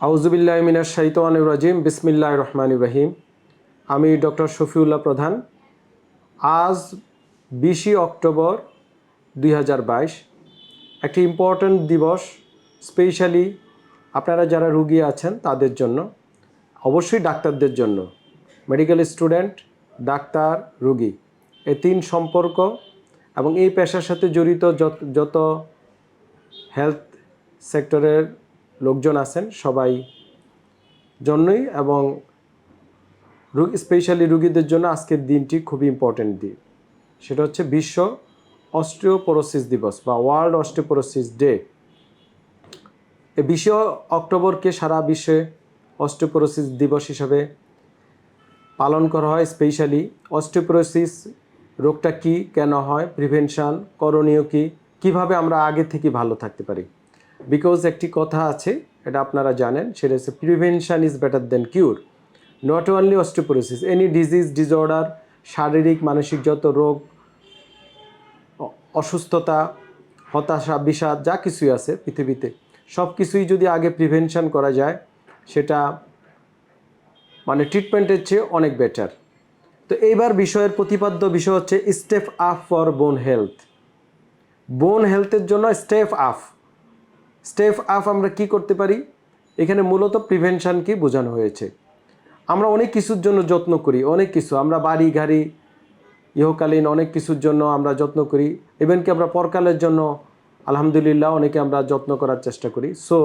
আউজুবিল্লাহ মিনার শাইতান রাজিম বিসমিল্লাহ রহমান রহিম। আমি ডক্টর শফিউল্লাহ প্রধান। আজ বিশে অক্টোবর দুই হাজার বাইশ, একটি ইম্পর্ট্যান্ট দিবস স্পেশালি আপনারা যারা রুগী আছেন তাদের জন্য, অবশ্যই ডাক্তারদের জন্য। মেডিকেল স্টুডেন্ট ডাক্তার, রুগী, এ তিন সম্পর্ক এবং এই পেশার সাথে জড়িত যত হেলথ সেক্টরের লোকজন আছেন সবাই জন্যই এবং স্পেশালি রুগীদের জন্য আজকের দিনটি খুবই ইম্পর্ট্যান্ট দিন। সেটা হচ্ছে বিশ্ব অস্টিওপোরোসিস দিবস বা ওয়ার্ল্ড অস্টিওপোরোসিস ডে এই বিশে অক্টোবরকে সারা বিশ্বে অস্টিওপোরোসিস দিবস হিসাবে পালন করা হয় স্পেশালি অস্টিওপোরোসিস রোগটা কি, কেন হয় প্রিভেনশান করণীয় কি, কীভাবে আমরা আগে থেকে ভালো থাকতে পারি? বিকজ একটি কথা আছে, এটা আপনারা জানেন, সেটা হচ্ছে prevention is better than cure not only osteoporosis any disease disorder শারীরিক, মানসিক যত রোগ, অসুস্থতা, হতাশা, বিষাদ, যা কিছুই আছে পৃথিবীতে সব কিছুই যদি আগে প্রিভেনশন করা যায়, সেটা মানে ট্রিটমেন্টের চেয়ে অনেক বেটার তো এইবার বিষয়ের প্রতিপাদ্য বিষয় হচ্ছে step up for bone health bone হেলথের জন্য স্টেপ আপ স্টেপ আপ আমরা কি করতে পারি? এখানে মূলত প্রিভেনশন কি বোঝানো হয়েছে। আমরা অনেক কিছুর জন্য যত্ন করি, অনেক কিছু। আমরা বাড়ি, গাড়ি, ইহকালীন অনেক কিছুর জন্য আমরা যত্ন করি। ইভেন কি আমরা পরকালের জন্য, আলহামদুলিল্লাহ অনেকে আমরা যত্ন করার চেষ্টা করি। সো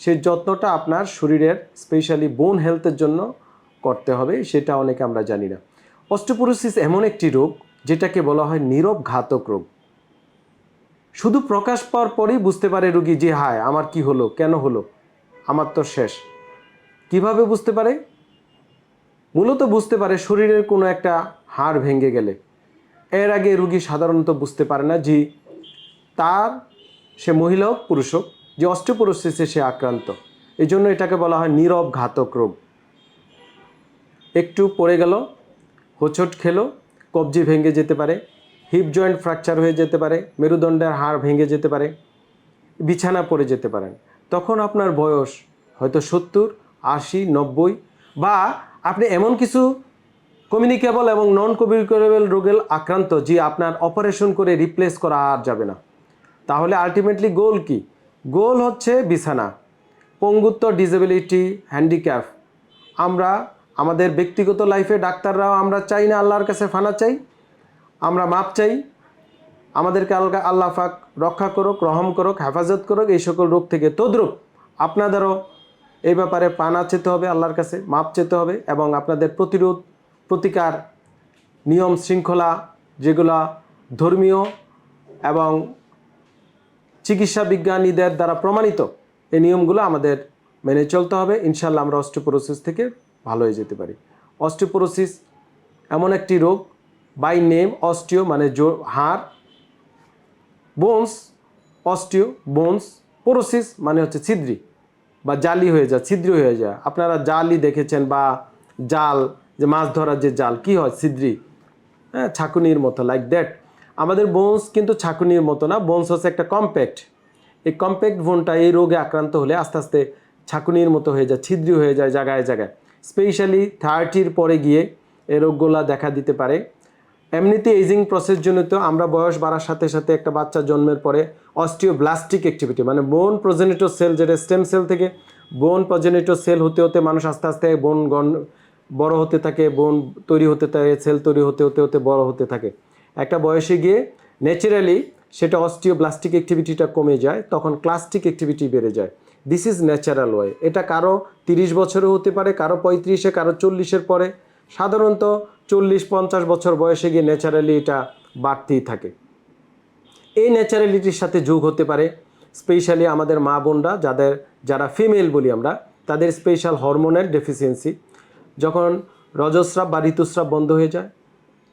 সেই যত্নটা আপনার শরীরের স্পেশালি বোন হেলথের জন্য করতে হবে, সেটা অনেকে আমরা জানি না। অস্টোপোরোসিস এমন একটি রোগ, যেটাকে বলা হয় নীরব ঘাতক রোগ। শুধু প্রকাশ পাওয়ার পরেই বুঝতে পারে রুগী যে হায়, আমার কি হলো? কেন হলো? আমার তো শেষ। কীভাবে বুঝতে পারে? মূলত বুঝতে পারে শরীরের কোনো একটা হাড় ভেঙে গেলে। এর আগে রুগী সাধারণত বুঝতে পারে না যে তার, সে মহিলা হোক, পুরুষ হোক, যে অস্টিওপোরোসিসে সে আক্রান্ত। এই জন্য এটাকে বলা হয় নীরব ঘাতক রোগ। একটু পড়ে গেল, হোঁচট খেলো, কবজি ভেঙে যেতে পারে হিপ জয়েন্ট ফ্র্যাকচার হয়ে যেতে পারে, মেরুদণ্ডের হাড় ভেঙে যেতে পারে, বিছানা পড়ে যেতে পারেন। তখন আপনার বয়স হয়তো সত্তর, আশি, নব্বই বা আপনি এমন কিছু কমিউনিকেবল এবং নন কমিউনিকেবল রোগের আক্রান্ত যে আপনার অপারেশন করে রিপ্লেস করা আর যাবে না। তাহলে আলটিমেটলি গোল কি? গোল হচ্ছে বিছানা, পঙ্গুত্ব ডিসেবিলিটি হ্যান্ডিক্যাপ আমরা, আমাদের ব্যক্তিগত লাইফে ডাক্তাররাও আমরা চাই না আল্লাহর কাছে ফানা চাই। আমরা মাপ চাই। আমাদেরকে আলগা আল্লাহ পাক রক্ষা করুক, রহম করুক, হেফাজত করুক, এই সকল রোগ থেকে তদ্রুপ আপনাদেরও এই ব্যাপারে পানা চেতে হবে, আল্লাহর কাছে মাপ চেতে হবে এবং আপনাদের প্রতিরোধ, প্রতিকার, নিয়ম শৃঙ্খলা যেগুলা ধর্মীয় এবং চিকিৎসা বিজ্ঞানীদের দ্বারা প্রমাণিত, এই নিয়মগুলো আমাদের মেনে চলতে হবে। ইনশাল্লাহ আমরা অস্টিওপোরোসিস থেকে ভালো হয়ে যেতে পারি। অস্টিওপোরোসিস এমন একটি রোগ বাই নেম অস্টিও মানে হাড়। বোনস অস্টিও বোনস পোরোসিস মানে হচ্ছে ছিদ্রি বা জালি হয়ে যায়, ছিদ্রি হয়ে যায়। আপনারা জালি দেখেছেন বা জাল, যে মাছ ধরার যে জাল, কি হয়? ছিদ্রি। হ্যাঁ ছাকুনির মতো লাইক দ্যাট আমাদের বোনস কিন্তু ছাকুনির মতো না বোনস হচ্ছে একটা কম্প্যাক্ট এই কম্প্যাক্ট বোনটা এই রোগে আক্রান্ত হলে আস্তে আস্তে ছাকুনির মতো হয়ে যায়, ছিদ্রি হয়ে যায় জায়গায় জায়গায়। স্পেশালি থার্টির পরে গিয়ে এই রোগগুলা দেখা দিতে পারে। এমনিতে এজিং প্রসেস জনিত আমরা বয়স বাড়ার সাথে সাথে একটা বাচ্চা জন্মের পরে অস্টিওব্লাস্টিক অ্যাক্টিভিটি মানে বোন প্রজেনিটো সেল যেটা স্টেম সেল থেকে বোন প্রজেনিটো সেল হতে হতে মানুষ আস্তে আস্তে বোন গণ, বড় হতে থাকে বোন তৈরি হতে থাকে সেল তৈরি হতে হতে হতে বড় হতে থাকে। একটা বয়সে গিয়ে ন্যাচারালি সেটা অস্টিওব্লাস্টিক অ্যাক্টিভিটিটা কমে যায়, তখন ক্লাস্টিক অ্যাক্টিভিটি বেড়ে যায়। দিস ইজ ন্যাচারাল ওয়ে এটা কারও তিরিশ বছরও হতে পারে, কারও পঁয়ত্রিশে, কারও চল্লিশের পরে। সাধারণত চল্লিশ পঞ্চাশ বছর বয়সে গিয়ে ন্যাচারালি এটা বাড়তেই থাকে। এই ন্যাচারালিটির সাথে যোগ হতে পারে স্পেশালি আমাদের মা বোনরা, যাদের, যারা ফিমেল বলি আমরা, তাদের স্পেশাল হরমোনের ডেফিসিয়েন্সি। যখন রজস্রাব বা ঋতুস্রাব বন্ধ হয়ে যায়,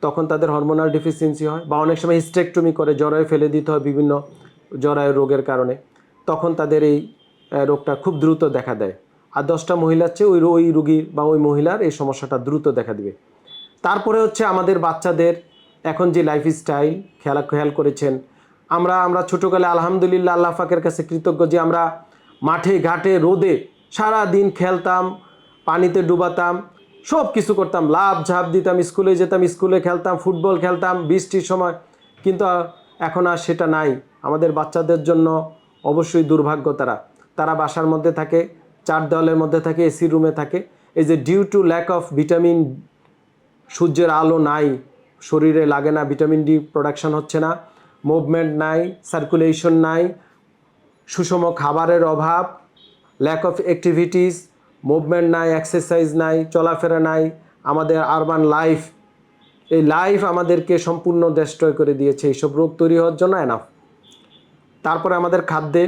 তখন তাদের হরমোনাল ডেফিসিয়েন্সি হয় বা অনেক সময় হিস্টেকটমি করে, জরায়ু ফেলে দিতে হয় বিভিন্ন জরায়ু রোগের কারণে, তখন তাদের এই রোগটা খুব দ্রুত দেখা দেয়। আর দশটা মহিলার চেয়ে ওই ওই রুগীর বা ওই মহিলার এই সমস্যাটা দ্রুত দেখা দিবে। তারপরে হচ্ছে আমাদের বাচ্চাদের এখন যে লাইফ স্টাইল খেয়াল খেয়াল করেছেন, আমরা আমরা ছোটোকালে আলহামদুলিল্লাহ আল্লাহ ফাকের কাছে কৃতজ্ঞ যে আমরা মাঠে, ঘাটে, রোদে সারা দিন খেলতাম, পানিতে ডুবাতাম সব কিছু করতাম লাভ ঝাঁপ দিতাম, স্কুলে যেতাম, স্কুলে খেলতাম, ফুটবল খেলতাম, বৃষ্টির সময়, কিন্তু এখন আর সেটা নাই। আমাদের বাচ্চাদের জন্য অবশ্যই দুর্ভাগ্য তারা। তারা বাসার মধ্যে থাকে, চার দেওয়ালের মধ্যে থাকে, এসি রুমে থাকে। এই যে due to lack of vitamin সূর্যের আলো নাই, শরীরে লাগে না, ভিটামিন ডি প্রোডাকশন হচ্ছে না, মুভমেন্ট নাই, সার্কুলেশন নাই, সুষম খাবারের অভাব ল্যাক অফ অ্যাক্টিভিটিস মুভমেন্ট নাই এক্সারসাইজ নাই, চলাফেরা নাই, আমাদের আরবান লাইফ এই লাইফ আমাদেরকে সম্পূর্ণ ডেস্ট্রয় করে দিয়েছে। এইসব রোগ তৈরি হওয়ার জন্য এনাফ তারপরে আমাদের খাদ্যে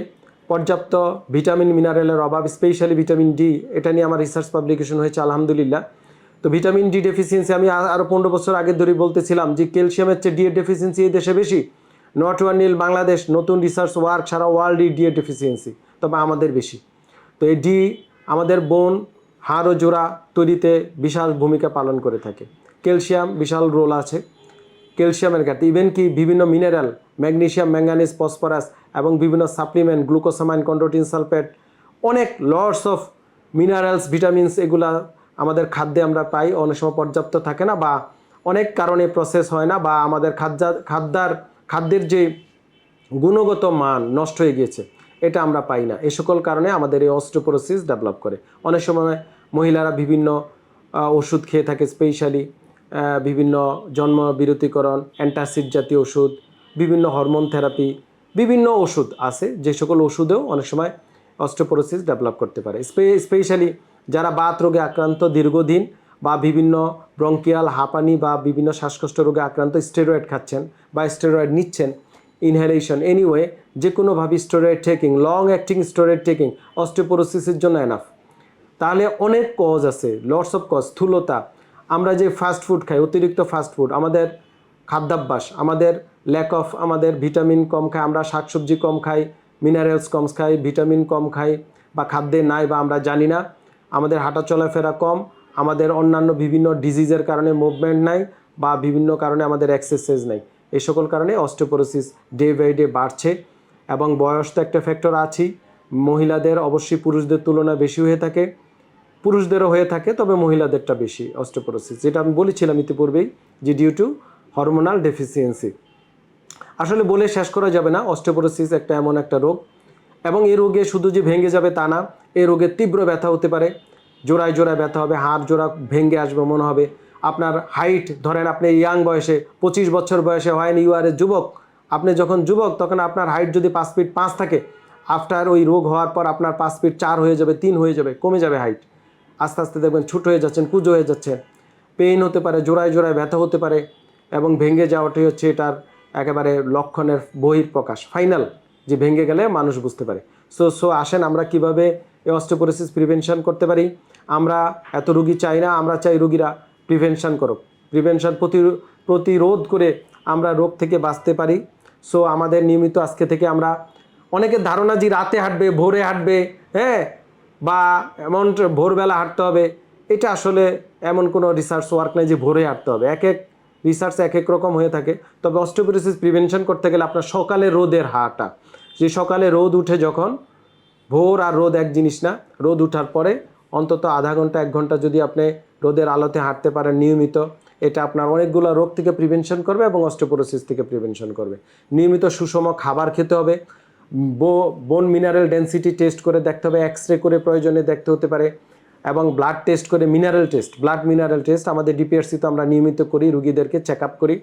পর্যাপ্ত ভিটামিন মিনারেলের অভাব স্পেশালি ভিটামিন ডি এটা নিয়ে আমার রিসার্চ পাবলিকেশন হয়েছে, আলহামদুলিল্লাহ। তো ভিটামিন ডি ডেফিসিয়েন্সি আমি আরও পনেরো বছর আগে ধরে বলতেছিলাম যে ক্যালসিয়ামের চেয়ে ডি এর ডেফিসিয়েন্সি এই দেশে বেশি। নট ওয়ান নীল বাংলাদেশ নতুন রিসার্চ ওয়ার্ক সারা ওয়ার্ল্ডই ডি ডেফিসিয়েন্সি তবে আমাদের বেশি। তো এই ডি আমাদের বোন, হাড় ও জোড়া তৈরিতে বিশাল ভূমিকা পালন করে থাকে। ক্যালসিয়াম বিশাল রোল আছে। ক্যালসিয়ামের ঘাটতি ইভেন কি বিভিন্ন মিনারেল ম্যাগনেশিয়াম ম্যাঙ্গানিজ ফসফরাস এবং বিভিন্ন সাপ্লিমেন্ট গ্লুকোসামাইন কন্ড্রোটিন সালফেট অনেক লর্ডস অফ মিনারেলস ভিটামিনস এগুলা আমাদের খাদ্যে আমরা পাই অনেক সময় পর্যাপ্ত থাকে না বা অনেক কারণে প্রসেস হয় না বা আমাদের খাদ্য, খাদ্যার, খাদ্যের যে গুণগত মান নষ্ট হয়ে গিয়েছে, এটা আমরা পাই না। এ সকল কারণে আমাদের এই অস্ট্রোপোরোসিস ডেভেলপ করে। অনেক সময় মহিলারা বিভিন্ন ওষুধ খেয়ে থাকে স্পেশালি বিভিন্ন জন্ম বিরতিকরণ অ্যান্টাসিড জাতীয় ওষুধ, বিভিন্ন হরমোন থেরাপি বিভিন্ন ওষুধ আছে, যে সকল ওষুধেও অনেক সময় অস্ট্রোপোরোসিস ডেভেলপ করতে পারে। স্পেশালি যারা বাত রোগে আক্রান্ত দীর্ঘদিন বা বিভিন্ন ব্রঙ্কিয়াল, হাঁপানি বা বিভিন্ন শ্বাসকষ্ট রোগে আক্রান্ত স্টেরয়েড খাচ্ছেন বা স্টেরয়েড নিচ্ছেন, ইনহেলেশন এনিওয়ে যে কোনোভাবে steroid taking long acting steroid taking অস্টিওপোরোসিসের জন্য এনাফ তাহলে অনেক কজ আছে লটস অফ কজ স্থূলতা। আমরা যে ফাস্ট ফুড খাই, অতিরিক্ত ফাস্ট ফুড আমাদের খাদ্যাভ্যাস, আমাদের ল্যাক অফ আমাদের ভিটামিন কম খাই, আমরা শাকসবজি কম খাই মিনারেলস কম খাই ভিটামিন কম খাই বা খাদ্যে নাই বা আমরা জানি না। আমাদের হাঁটা চলাফেরা কম, আমাদের অন্যান্য বিভিন্ন ডিজিজের কারণে মুভমেন্ট নাই বা বিভিন্ন কারণে আমাদের এক্সারসাইজ নাই। এই সকল কারণে অস্টিওপোরোসিস ডে বাই ডে বাড়ছে এবং বয়স তো একটা ফ্যাক্টর আছেই। মহিলাদের অবশ্যই পুরুষদের তুলনায় বেশি হয়ে থাকে। পুরুষদেরও হয়ে থাকে, তবে মহিলাদেরটা বেশি অস্টিওপোরোসিস যেটা আমি বলেছিলাম ইতিপূর্বেই যে ডিউ টু হরমোনাল ডেফিসিয়েন্সি আসলে বলে শেষ করা যাবে না অস্টোপোরোসিস একটা এমন একটা রোগ। এবং এই রোগে শুধু যে ভেঙে যাবে তা না এই রোগে তীব্র ব্যথা হতে পারে। জোড়ায় জোড়ায় ব্যথা হবে, হাড় জোড়া ভেঙে আসবে মনে হবে। আপনার হাইট ধরেন আপনি ইয়াং বয়সে, পঁচিশ বছর বয়সে হয়নি ইউ আর এ যুবক। আপনি যখন যুবক, তখন আপনার হাইট যদি পাঁচ ফিট পাঁচ থাকে আফটার ওই রোগ হওয়ার পর আপনার পাঁচ ফিট চার হয়ে যাবে, তিন হয়ে যাবে, কমে যাবে হাইট আস্তে আস্তে দেখবেন ছোট হয়ে যাচ্ছেন, কুজো হয়ে যাচ্ছেন। পেইন হতে পারে, জোড়ায় জোড়ায় ব্যথা হতে পারে এবং ভেঙে যাওয়াটাই হচ্ছে এটার একেবারে লক্ষণের বহির প্রকাশ ফাইনাল যে ভেঙে গেলে মানুষ বুঝতে পারে। সো সো আসেন আমরা কীভাবে এই অস্টিওপোরোসিস প্রিভেনশন করতে পারি? আমরা এত রুগী চাই না, আমরা চাই রুগীরা প্রিভেনশন করুক। প্রিভেনশন প্রতি, প্রতিরোধ করে আমরা রোগ থেকে বাঁচতে পারি। সো আমাদের নিয়মিত আজকে থেকে আমরা অনেকের ধারণা যে রাতে হাঁটবে, ভোরে হাঁটবে হ্যাঁ? বা এমন ভোরবেলা হাঁটতে হবে। এটা আসলে এমন কোনো রিসার্চ ওয়ার্ক নেই যে ভোরে হাঁটতে হবে। এক এক রিসার্চ এক এক রকম হয়ে থাকে। তবে অস্টিওপোরোসিস প্রিভেনশন করতে গেলে আপনার সকালে রোদের হাঁটা। যে সকালে রোদ উঠে যখন, ভোর আর রোদ এক জিনিস না, রোদ উঠার পরে অন্তত আধা ঘণ্টা, এক ঘণ্টা যদি আপনি রোদের আলোতে হাঁটতে পারেন নিয়মিত, এটা আপনার অনেকগুলো রোগ থেকে প্রিভেনশন করবে এবং অস্টিওপোরোসিস থেকে প্রিভেনশন করবে। নিয়মিত সুষম খাবার খেতে হবে বোন মিনারেল ডেন্সিটি টেস্ট করে দেখতে হবে এক্স রে করে প্রয়োজনে দেখতে হতে পারে, এবং ব্লাড টেস্ট করে mineral test blood mineral test আমাদের ডিপিআরসি তো আমরা নিয়মিত করি, রুগীদেরকে চেক আপ করি।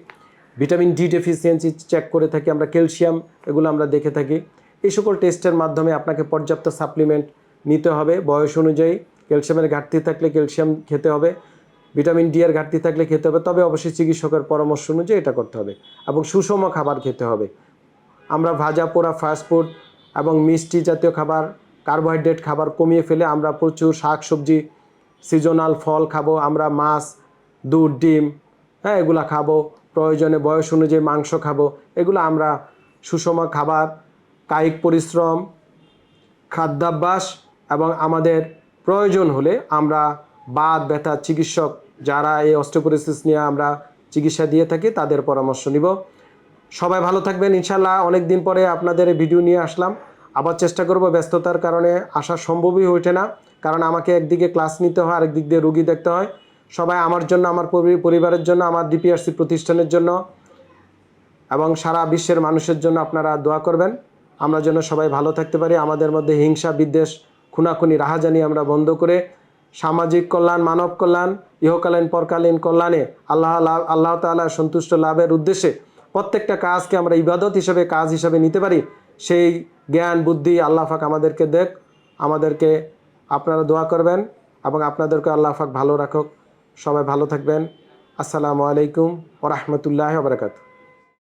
ভিটামিন ডি ডেফিসিয়েন্সি চেক করে থাকি, আমরা ক্যালসিয়াম এগুলো আমরা দেখে থাকি। এই সকল টেস্টের মাধ্যমে আপনাকে পর্যাপ্ত সাপ্লিমেন্ট নিতে হবে বয়স অনুযায়ী। ক্যালসিয়ামের ঘাটতি থাকলে ক্যালসিয়াম খেতে হবে, ভিটামিন ডি এর ঘাটতি থাকলে খেতে হবে, তবে অবশ্যই চিকিৎসকের পরামর্শ অনুযায়ী এটা করতে হবে এবং সুষম খাবার খেতে হবে। আমরা ভাজা পোড়া ফাস্টফুড এবং মিষ্টি জাতীয় খাবার কার্বোহাইড্রেট খাবার কমিয়ে ফেলে আমরা প্রচুর শাক সবজি সিজনাল ফল খাব, আমরা মাছ, দুধ, ডিম হ্যাঁ এগুলা খাব। প্রয়োজনে বয়স অনুযায়ী মাংস খাব। এগুলো আমরা সুষম খাবার, কায়িক পরিশ্রম, খাদ্যাভ্যাস এবং আমাদের প্রয়োজন হলে আমরা বাদ ব্যথা, চিকিৎসক যারা এই অস্টিওপোরোসিস নিয়ে আমরা চিকিৎসা দিয়ে থাকি তাদের পরামর্শ নিব। সবাই ভালো থাকবেন ইনশাল্লাহ অনেক দিন পরে আপনাদের ভিডিও নিয়ে আসলাম। আবার চেষ্টা করব ব্যস্ততার কারণে আসা সম্ভবই হয়ে ওঠে না, কারণ আমাকে একদিকে ক্লাস নিতে হয় আরেক দিক দিয়ে রুগী দেখতে হয়। সবাই আমার জন্য, আমার পরিবারের জন্য, আমার ডিপিআরসি প্রতিষ্ঠানের জন্য এবং সারা বিশ্বের মানুষের জন্য আপনারা দোয়া করবেন। আমরা যেন সবাই ভালো থাকতে পারি, আমাদের মধ্যে হিংসা, বিদ্বেষ, খুনাখুনি, রাহাজানি আমরা বন্ধ করে সামাজিক কল্যাণ, মানব কল্যাণ, ইহকালীন, পরকালীন কল্যাণে আল্লাহ আল্লাহ তাআলা সন্তুষ্ট লাভের উদ্দেশ্যে প্রত্যেকটা কাজকে আমরা ইবাদত হিসেবে, কাজ হিসেবে নিতে পারি। সেই জ্ঞান, বুদ্ধি আল্লাহ পাক আমাদেরকে দেখ, আমাদেরকে আপনারা দোয়া করবেন এবং আপনাদেরকে আল্লাহ পাক ভালো রাখুক। সবাই ভালো থাকবেন। আসসালামু আলাইকুম ওরহমতুল্লাহ বারকাত